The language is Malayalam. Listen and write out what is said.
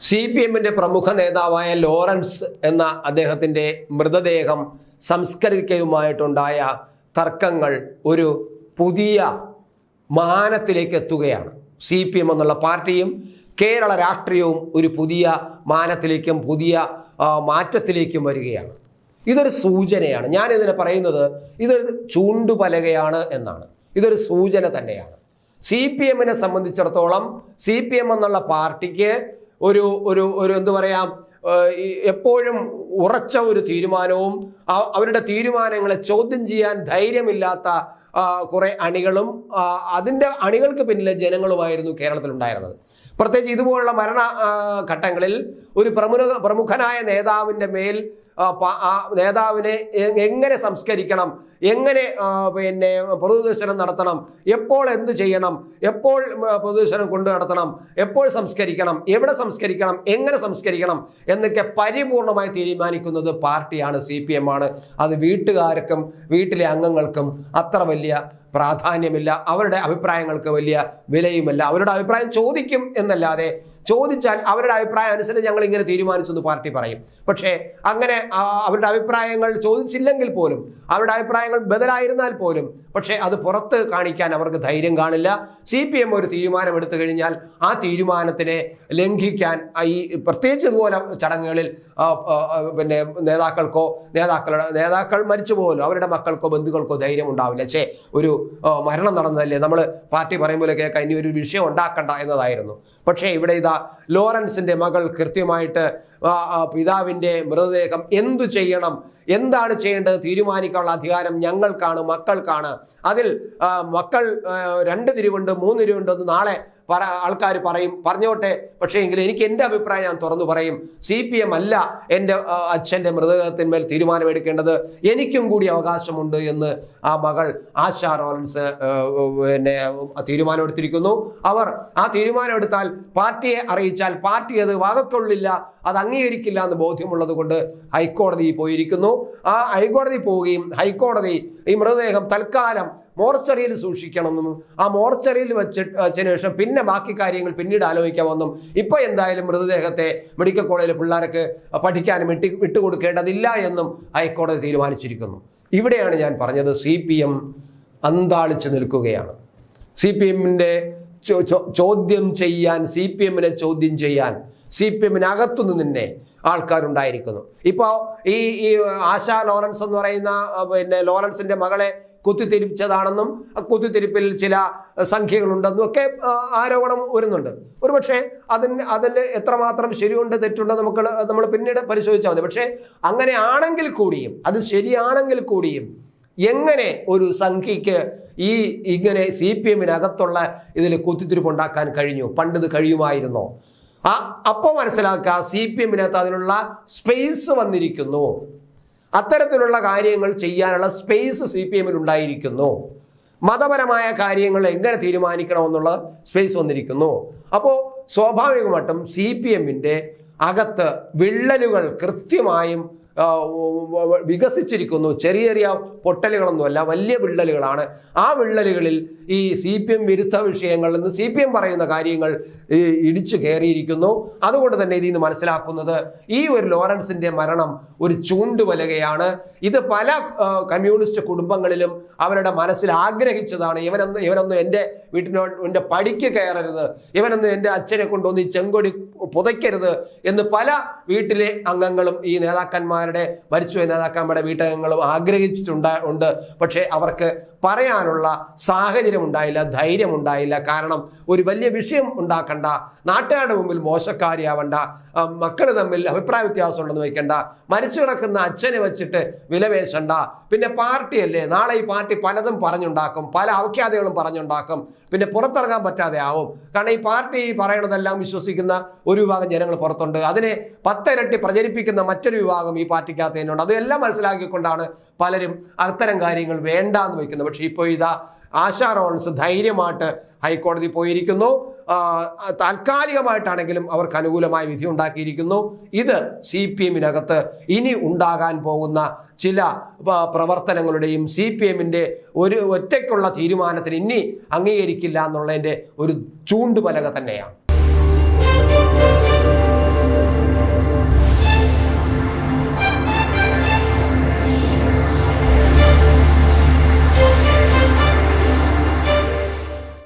സി പി എമ്മിന്റെ പ്രമുഖ നേതാവായ ലോറൻസ് എന്ന അദ്ദേഹത്തിന്റെ മൃതദേഹം സംസ്കരിക്കയുമായിട്ടുണ്ടായ തർക്കങ്ങൾ ഒരു പുതിയ മാനത്തിലേക്ക് എത്തുകയാണ്. സി പി എം എന്നുള്ള പാർട്ടിയും കേരള രാഷ്ട്രീയവും ഒരു പുതിയ മാനത്തിലേക്കും പുതിയ മാറ്റത്തിലേക്കും വരികയാണ്. ഇതൊരു സൂചനയാണ്. ഞാൻ ഇതിനെ പറയുന്നത് ഇതൊരു ചൂണ്ടുപലകയാണ് എന്നാണ്. ഇതൊരു സൂചന തന്നെയാണ്. സി പി എമ്മിനെ സംബന്ധിച്ചിടത്തോളം സി പി എം എന്നുള്ള പാർട്ടിക്ക് ഒരു ഒരു ഒരു എന്തു പറയാം എപ്പോഴും ഉറച്ച ഒരു തീരുമാനവും അവരുടെ തീരുമാനങ്ങളെ ചോദ്യം ചെയ്യാൻ ധൈര്യമില്ലാത്ത കുറേ അണികളും അതിന്റെ അണികൾക്ക് പിന്നിലെ ജനങ്ങളുമായിരുന്നു കേരളത്തിലുണ്ടായിരുന്നത്. പ്രത്യേകിച്ച് ഇതുപോലുള്ള മരണ ഘട്ടങ്ങളിൽ ഒരു പ്രമുഖ പ്രമുഖനായ നേതാവിന്റെ മേൽ നേതാവിനെ എങ്ങനെ സംസ്കരിക്കണം? എങ്ങനെ പിന്നെ പൊതുദർശനം നടത്തണം? എപ്പോൾ എന്ത് ചെയ്യണം? എപ്പോൾ പൊതുദർശനം കൊണ്ടു നടത്തണം? എപ്പോൾ സംസ്കരിക്കണം? എവിടെ സംസ്കരിക്കണം? എങ്ങനെ സംസ്കരിക്കണം? എന്നൊക്കെ പരിപൂർണമായി തീരുമാനിക്കുന്നത് പാർട്ടിയാണ് സി പി ആണ്. അത് വീട്ടുകാർക്കും വീട്ടിലെ അംഗങ്ങൾക്കും അത്ര വലിയ പ്രാധാന്യമില്ല. അവരുടെ അഭിപ്രായങ്ങൾക്ക് വലിയ വിലയുമല്ല. അവരുടെ അഭിപ്രായം ചോദിക്കും എന്നല്ലാതെ ചോദിച്ചാൽ അവരുടെ അഭിപ്രായം അനുസരിച്ച് ഞങ്ങൾ ഇങ്ങനെ തീരുമാനിച്ചു എന്ന് പാർട്ടി പറയും. പക്ഷേ അങ്ങനെ അവരുടെ അഭിപ്രായങ്ങൾ ചോദിച്ചില്ലെങ്കിൽ പോലും അവരുടെ അഭിപ്രായങ്ങൾ ബദലായിരുന്നാൽ പോലും പക്ഷേ അത് പുറത്ത് കാണിക്കാൻ അവർക്ക് ധൈര്യം കാണില്ല. സി പി എം ഒരു തീരുമാനം എടുത്തു കഴിഞ്ഞാൽ ആ തീരുമാനത്തിനെ ലംഘിക്കാൻ ഈ പ്രത്യേകിച്ച് ഇതുപോലെ ചടങ്ങുകളിൽ പിന്നെ നേതാക്കൾക്കോ നേതാക്കളുടെ നേതാക്കൾ മരിച്ചു പോലും അവരുടെ മക്കൾക്കോ ബന്ധുക്കൾക്കോ ധൈര്യം ഉണ്ടാവില്ല. ചേ ഒരു മരണം നടന്നതല്ലേ? നമ്മൾ പാർട്ടി പറയുമ്പോഴൊക്കെ ഇനി ഒരു വിഷയം ഉണ്ടാക്കണ്ട എന്നതായിരുന്നു. പക്ഷേ ഇവിടെ ഇതാ ലോറൻസിന്റെ മകൾ കൃത്യമായിട്ട് പിതാവിന്റെ മൃതദേഹം എന്തു ചെയ്യണം? എന്താണ് ചെയ്യേണ്ടത്? തീരുമാനിക്കാനുള്ള അധികാരം ഞങ്ങൾക്കാണ് മക്കൾക്കാണ്. അതിൽ മക്കൾ രണ്ട് തിരിവുണ്ട് മൂന്ന് തിരിവുണ്ട് നാളെ പറ ആൾക്കാർ പറയും പറഞ്ഞോട്ടെ. പക്ഷേ എങ്കിൽ എനിക്ക് എന്റെ അഭിപ്രായം ഞാൻ തുറന്നു പറയും. സി പി എം അല്ല എന്റെ അച്ഛന്റെ മൃതദേഹത്തിന്മേൽ തീരുമാനമെടുക്കേണ്ടത്. എനിക്കും കൂടി അവകാശമുണ്ട് എന്ന് ആ മകൾ ആശാ റോളൻസ് ആ, പിന്നെ തീരുമാനമെടുത്തിരിക്കുന്നു. അവർ ആ തീരുമാനമെടുത്താൽ പാർട്ടിയെ അറിയിച്ചാൽ പാർട്ടി അത് വാകക്കൊള്ളില്ല അത് അംഗീകരിക്കില്ല എന്ന് ബോധ്യമുള്ളത് കൊണ്ട് ഹൈക്കോടതിയിൽ പോയിരിക്കുന്നു. ആ ഹൈക്കോടതി പോവുകയും ഹൈക്കോടതി ഈ മൃതദേഹം തൽക്കാലം മോർച്ചറിയിൽ സൂക്ഷിക്കണമെന്നും ആ മോർച്ചറിയിൽ വെച്ചതിന് ശേഷം പിന്നെ ബാക്കി കാര്യങ്ങൾ പിന്നീട് ആലോചിക്കാമെന്നും ഇപ്പോൾ എന്തായാലും മൃതദേഹത്തെ മെഡിക്കൽ കോളേജിലെ പിള്ളേർക്ക് പഠിക്കാനും ഇട്ടി വിട്ടുകൊടുക്കേണ്ടതില്ല എന്നും ഹൈക്കോടതി തീരുമാനിച്ചിരിക്കുന്നു. ഇവിടെയാണ് ഞാൻ പറഞ്ഞത് സി പി എം അന്താളിച്ചു നിൽക്കുകയാണ്. സി പി എമ്മിന്റെ ചോദ്യം ചെയ്യാൻ സി പി എമ്മിനെ ചോദ്യം ചെയ്യാൻ സി പി എമ്മിനകത്തു നിന്ന് ആൾക്കാരുണ്ടായിരിക്കുന്നു. ഇപ്പോൾ ഈ ഈ ആശാ ലോറൻസ് എന്ന് പറയുന്ന പിന്നെ ലോറൻസിന്റെ മകളെ കുത്തിത്തിരിപ്പിച്ചതാണെന്നും ആ കുത്തിത്തിരിപ്പിൽ ചില സംഖ്യകളുണ്ടെന്നും ഒക്കെ ആരോപണം വരുന്നുണ്ട്. ഒരുപക്ഷെ അതിന് അതിൽ എത്രമാത്രം ശരിയുണ്ട് തെറ്റുണ്ട് നമുക്ക് നമ്മൾ പിന്നീട് പരിശോധിച്ചാൽ മതി. പക്ഷേ അങ്ങനെയാണെങ്കിൽ കൂടിയും അത് ശരിയാണെങ്കിൽ കൂടിയും എങ്ങനെ ഒരു സംഖ്യയ്ക്ക് ഈ ഇങ്ങനെ സി പി എമ്മിനകത്തുള്ള ഇതിൽ കുത്തിത്തിരിപ്പുണ്ടാക്കാൻ കഴിഞ്ഞു? പണ്ട് ഇത് കഴിയുമായിരുന്നോ? ആ അപ്പോൾ മനസ്സിലാക്കുക സി പി എമ്മിനകത്ത് അതിനുള്ള സ്പേസ് വന്നിരിക്കുന്നു. അത്തരത്തിലുള്ള കാര്യങ്ങൾ ചെയ്യാനുള്ള സ്പേസ് സി പി എമ്മിൽ ഉണ്ടായിരിക്കുന്നു. മതപരമായ കാര്യങ്ങൾ എങ്ങനെ തീരുമാനിക്കണമെന്നുള്ള സ്പേസ് വന്നിരിക്കുന്നു. അപ്പോൾ സ്വാഭാവികമായിട്ടും സി പി എമ്മിന്റെ അകത്ത് വിള്ളലുകൾ കൃത്യമായും വികസിച്ചിരിക്കുന്നു. ചെറിയ ചെറിയ പൊട്ടലുകളൊന്നുമല്ല വലിയ വിള്ളലുകളാണ്. ആ വിള്ളലുകളിൽ ഈ സി പി എം വിരുദ്ധ വിഷയങ്ങളിൽ നിന്ന് സി പി എം പറയുന്ന കാര്യങ്ങൾ ഇടിച്ചു കയറിയിരിക്കുന്നു. അതുകൊണ്ട് തന്നെ ഇതിൽ നിന്ന് മനസ്സിലാക്കുന്നത് ഈ ഒരു ലോറൻസിന്റെ മരണം ഒരു ചൂണ്ടുവലകയാണ്. ഇത് പല കമ്മ്യൂണിസ്റ്റ് കുടുംബങ്ങളിലും അവരുടെ മനസ്സിൽ ആഗ്രഹിച്ചതാണ്. ഇവനൊന്ന് ഇവനൊന്നും എന്റെ വീട്ടിനോ എന്റെ പടിക്ക് കയറരുത്. ഇവനൊന്നും എന്റെ അച്ഛനെ കൊണ്ടൊന്ന് ഈ ചെങ്കൊടി പുതയ്ക്കരുത് എന്ന് പല വീട്ടിലെ അംഗങ്ങളും ഈ നേതാക്കന്മാരുടെ മരിച്ചുപോയ നേതാക്കന്മാരുടെ വീട്ടകങ്ങളും ആഗ്രഹിച്ചിട്ടുണ്ട് ഉണ്ട്. പക്ഷേ അവർക്ക് പറയാനുള്ള സാഹചര്യം ഉണ്ടായില്ല ധൈര്യം ഉണ്ടായില്ല. കാരണം ഒരു വലിയ വിഷയം ഉണ്ടാക്കണ്ട നാട്ടുകാരുടെ മുമ്പിൽ മോശക്കാരിയാവണ്ട മക്കൾ തമ്മിൽ അഭിപ്രായ വ്യത്യാസം ഉണ്ടെന്ന് വെക്കണ്ട മരിച്ചു കിടക്കുന്ന അച്ഛനെ വെച്ചിട്ട് വിലപേശണ്ട പിന്നെ പാർട്ടിയല്ലേ നാളെ ഈ പാർട്ടി പലതും പറഞ്ഞുണ്ടാക്കും പല അവഖ്യാതകളും പറഞ്ഞുണ്ടാക്കും പിന്നെ പുറത്തിറങ്ങാൻ പറ്റാതെ ആവും. കാരണം ഈ പാർട്ടി പറയണതെല്ലാം വിശ്വസിക്കുന്ന ഒരു വിഭാഗം ജനങ്ങൾ പുറത്തുണ്ട്. അതിനെ പത്തിരട്ടി പ്രചരിപ്പിക്കുന്ന മറ്റൊരു വിഭാഗം ഈ പാർട്ടിക്കകത്ത് തന്നെയുണ്ട് അതെല്ലാം മനസ്സിലാക്കിക്കൊണ്ടാണ് പലരും അത്തരം കാര്യങ്ങൾ വേണ്ട എന്ന് വയ്ക്കുന്നത്. പക്ഷേ ഇപ്പോൾ ഇതാ ആശാ റോൺസ് ധൈര്യമായിട്ട് ഹൈക്കോടതി പോയിരിക്കുന്നു. താൽക്കാലികമായിട്ടാണെങ്കിലും അവർക്ക് അനുകൂലമായ വിധി ഉണ്ടാക്കിയിരിക്കുന്നു. ഇത് സി പി എമ്മിനകത്ത് ഇനി ഉണ്ടാകാൻ പോകുന്ന ചില പ്രവർത്തനങ്ങളുടെയും സി പി എമ്മിന്റെ ഒരു ഒറ്റയ്ക്കുള്ള തീരുമാനത്തിന് ഇനി അംഗീകരിക്കില്ല എന്നുള്ളതിന്റെ ഒരു ചൂണ്ടുപലക തന്നെയാണ്.